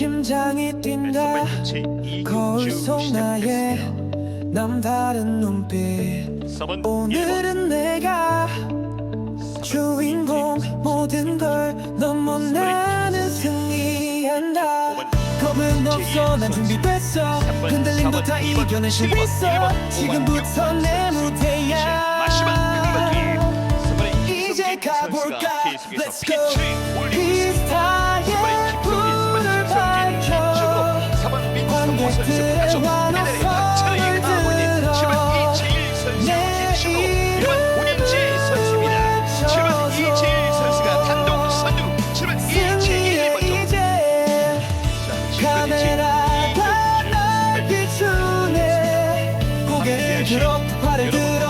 심장이 뛴다. 거울 속 나의 남다른 눈빛. 오늘은 내가 주인공 모든 걸 넘어 나는 승리한다. 겁은 없어 난 준비됐어. 흔들림도 다 이겨낼 수 있어. 지금부터 내 무대야. 이제 가볼까? Let's go 그 선수를 들어 발을 들어